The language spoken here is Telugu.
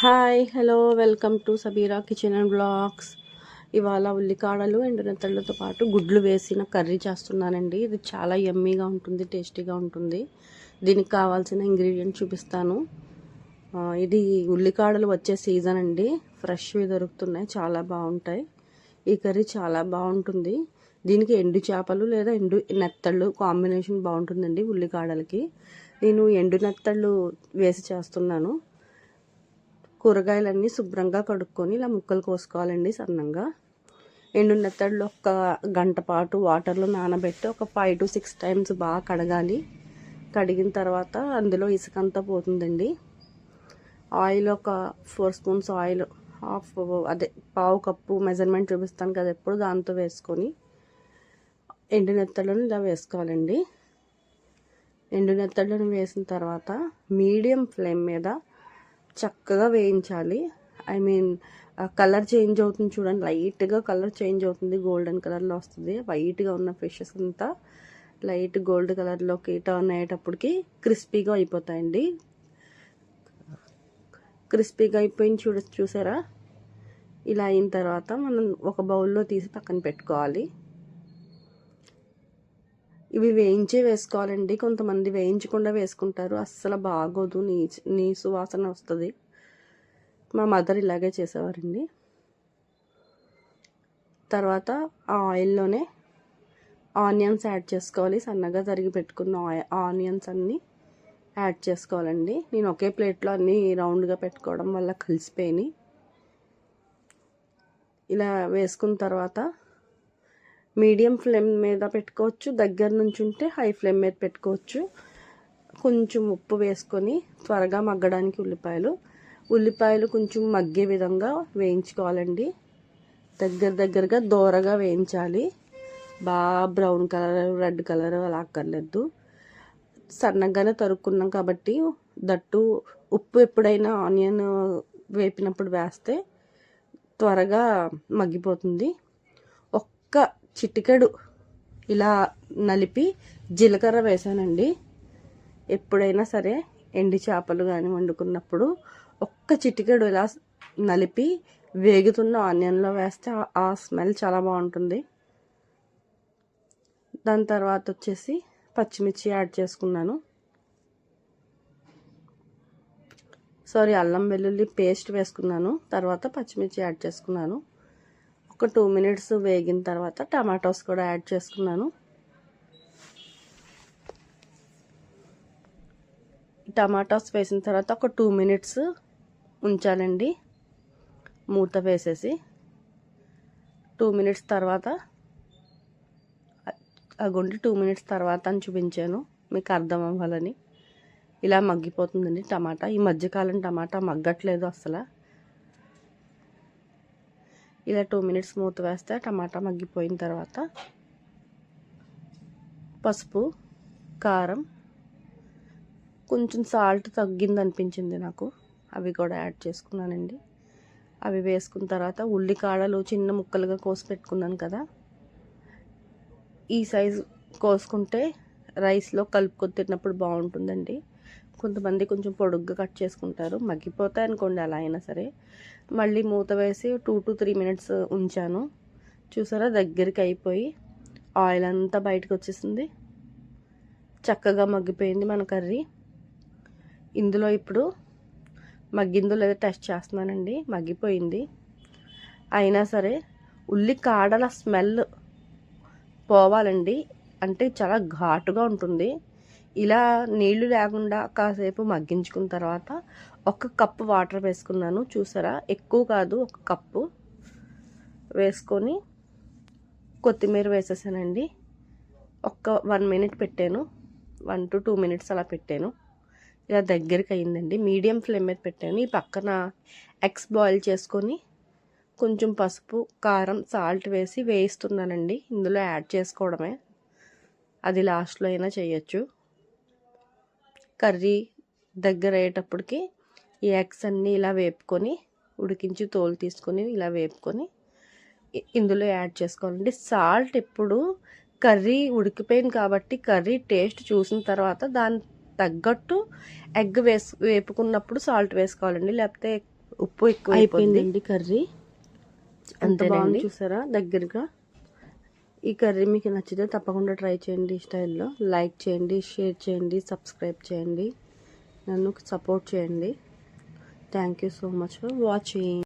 Hi hello welcome to Sabira kitchen and blogs ఇవాళ ఉల్లికాడలు ఎండునెత్తళ్ళతో పాటు గుడ్లు వేసిన కర్రీ చేస్తున్నానండి. ఇది చాలా యమ్మీగా ఉంటుంది టేస్టీగా ఉంటుంది. దీనికి కావాల్సిన ఇంగ్రీడియంట్ చూపిస్తాను. ఇది ఉల్లికాడలు వచ్చే సీజన్ అండి. ఫ్రెష్వి దొరుకుతున్నాయి చాలా బాగుంటాయి. ఈ కర్రీ చాలా బాగుంటుంది. దీనికి ఎండు చేపలు లేదా ఎండు నెత్తళ్ళు కాంబినేషన్ బాగుంటుందండి ఉల్లికాడలకి. నేను ఎండు నెత్తళ్ళు వేసి చేస్తున్నాను. కూరగాయలన్నీ శుభ్రంగా కడుక్కొని ఇలా ముక్కలు కోసుకోవాలండి సన్నంగా. ఎండు నెత్తళ్ళు ఒక గంట పాటు వాటర్లో నానబెట్టి ఒక ఫైవ్ టు సిక్స్ టైమ్స్ బాగా కడగాలి. కడిగిన తర్వాత అందులో ఇసుకంతా పోతుందండి. ఆయిల్ ఒక ఫోర్ స్పూన్స్ ఆయిల్ హాఫ్ అదే పావు కప్పు మెజర్మెంట్ చూపిస్తాను కదా ఎప్పుడు దాంతో వేసుకొని. ఎండు నెత్తళ్ళను ఇలా వేసుకోవాలండి. ఎండు నెత్తళ్ళను వేసిన తర్వాత మీడియం ఫ్లేమ్ మీద చక్కగా వేయించాలి. ఐ మీన్ కలర్ చేంజ్ అవుతుంది చూడండి. లైట్గా కలర్ చేంజ్ అవుతుంది. గోల్డెన్ కలర్లో వస్తుంది. వైట్గా ఉన్న ఫిషెస్ అంతా లైట్ గోల్డ్ కలర్లోకి టర్న్ అయ్యేటప్పటికి క్రిస్పీగా అయిపోతాయండి. క్రిస్పీగా అయిపోయింది చూడ చూసారా? ఇలా అయిన తర్వాత మనం ఒక బౌల్లో తీసి పక్కన పెట్టుకోవాలి. ఇవి వేయించే వేసుకోవాలండి. కొంతమంది వేయించకుండా వేసుకుంటారు. అస్సలు బాగోదు. నీ నీ సువాసన వస్తుంది. మా మదర్ ఇలాగే చేసేవారండి. తర్వాత ఆ ఆయిల్లోనే ఆనియన్స్ యాడ్ చేసుకోవాలి. సన్నగా తరిగి పెట్టుకున్న ఆనియన్స్ అన్నీ యాడ్ చేసుకోవాలండి. నేను ఒకే ప్లేట్లో అన్నీ రౌండ్గా పెట్టుకోవడం వల్ల కలిసిపోయినాయి. ఇలా వేసుకున్న తర్వాత మీడియం ఫ్లేమ్ మీద పెట్టుకోవచ్చు. దగ్గర నుంచి ఉంటే హై ఫ్లేమ్ మీద పెట్టుకోవచ్చు. కొంచెం ఉప్పు వేసుకొని త్వరగా మగ్గడానికి ఉల్లిపాయలు. ఉల్లిపాయలు కొంచెం మగ్గే విధంగా వేయించుకోవాలండి. దగ్గర దగ్గరగా దోరగా వేయించాలి. బాగా బ్రౌన్ కలర్ రెడ్ కలర్ అలా అక్కర్లేదు. సన్నగానే తరుక్కున్నాం కాబట్టి దట్టు ఉప్పు ఎప్పుడైనా ఆనియన్ వేపినప్పుడు వేస్తే త్వరగా మగ్గిపోతుంది. ఒక్క చిటికెడు ఇలా నలిపి జీలకర్ర వేసానండి. ఎప్పుడైనా సరే ఎండి చేపలు కానీ వండుకున్నప్పుడు ఒక్క చిటికెడు ఇలా నలిపి వేగుతున్న ఆనియన్లో వేస్తే ఆ స్మెల్ చాలా బాగుంటుంది. దాని తర్వాత వచ్చేసి పచ్చిమిర్చి యాడ్ చేసుకున్నాను. సారీ అల్లం వెల్లుల్లి పేస్ట్ వేసుకున్నాను. తర్వాత పచ్చిమిర్చి యాడ్ చేసుకున్నాను. ఒక టూ మినిట్స్ వేగిన తర్వాత టమాటోస్ కూడా యాడ్ చేసుకున్నాను. టమాటాస్ వేసిన తర్వాత ఒక టూ మినిట్స్ ఉంచాలండి. మూత వేసేసి టూ మినిట్స్ తర్వాత ఆ గుండి టూ మినిట్స్ తర్వాత అని చూపించాను. మీకు అర్థం అవ్వాలని. ఇలా మగ్గిపోతుందండి టమాటా. ఈ మధ్యకాలం టమాటా మగ్గట్లేదు అసలు. ఇలా టూ మినిట్స్ మూత వేస్తే టమాటా మగ్గిపోయిన తర్వాత పసుపు కారం కొంచెం సాల్ట్ తగ్గింది అనిపించింది నాకు. అవి కూడా యాడ్ చేసుకున్నానండి. అవి వేసుకున్న తర్వాత ఉల్లికాడలు చిన్న ముక్కలుగా కోసి పెట్టుకున్నాను కదా. ఈ సైజు కోసుకుంటే రైస్లో కలుపుకొని తిన్నప్పుడు బాగుంటుందండి. కొంతమంది కొంచెం పొడుగ్గా కట్ చేసుకుంటారు. మగ్గిపోతాయి అనుకోండి అలా అయినా సరే. మళ్ళీ మూత వేసి టూ టు త్రీ మినిట్స్ ఉంచాను. చూసారా? దగ్గరికి అయిపోయి ఆయిల్ అంతా బయటకు వచ్చేసింది. చక్కగా మగ్గిపోయింది మన కర్రీ. ఇందులో ఇప్పుడు మగ్గిందో లేదో టెస్ట్ చేస్తున్నానండి. మగ్గిపోయింది. అయినా సరే ఉల్లి కాడల స్మెల్ పోవాలండి. అంటే చాలా ఘాటుగా ఉంటుంది. ఇలా నీళ్ళు లేకుండా కాసేపు మగ్గించుకున్న తర్వాత ఒక కప్పు వాటర్ వేసుకున్నాను. చూసారా? ఎక్కువ కాదు ఒక కప్పు వేసుకొని కొత్తిమీర వేసేసానండి. ఒక్క వన్ మినిట్ పెట్టాను. వన్ టు టూ మినిట్స్ అలా పెట్టాను. ఇలా దగ్గరికి అయిందండి. మీడియం ఫ్లేమ్ మీద పెట్టాను. ఈ పక్కన ఎగ్స్ బాయిల్ చేసుకొని కొంచెం పసుపు కారం సాల్ట్ వేసి వేయిస్తున్నానండి. ఇందులో యాడ్ చేసుకోవడమే. అది లాస్ట్లో అయినా చేయొచ్చు. కర్రీ దగ్గర అయ్యేటప్పటికి ఈ ఎగ్స్ అన్నీ ఇలా వేపుకొని ఉడికించి తోలు తీసుకొని ఇలా వేపుకొని ఇందులో యాడ్ చేసుకోవాలండి. సాల్ట్ ఎప్పుడు కర్రీ ఉడికిపోయింది కాబట్టి కర్రీ టేస్ట్ చూసిన తర్వాత దాని తగ్గట్టు ఎగ్ వేసు వేపుకున్నప్పుడు సాల్ట్ వేసుకోవాలండి. లేకపోతే ఉప్పు ఎక్కువ అయిపోయిందండి కర్రీ. అంత. బాగుంది చూసారా? దగ్గరగా. ఈ కర్రీ మీకు నచ్చితే తప్పకుండా ట్రై చేయండి ఈ స్టైల్లో. లైక్ చేయండి షేర్ చేయండి సబ్స్క్రైబ్ చేయండి. నన్ను సపోర్ట్ చేయండి. Thank you so much for watching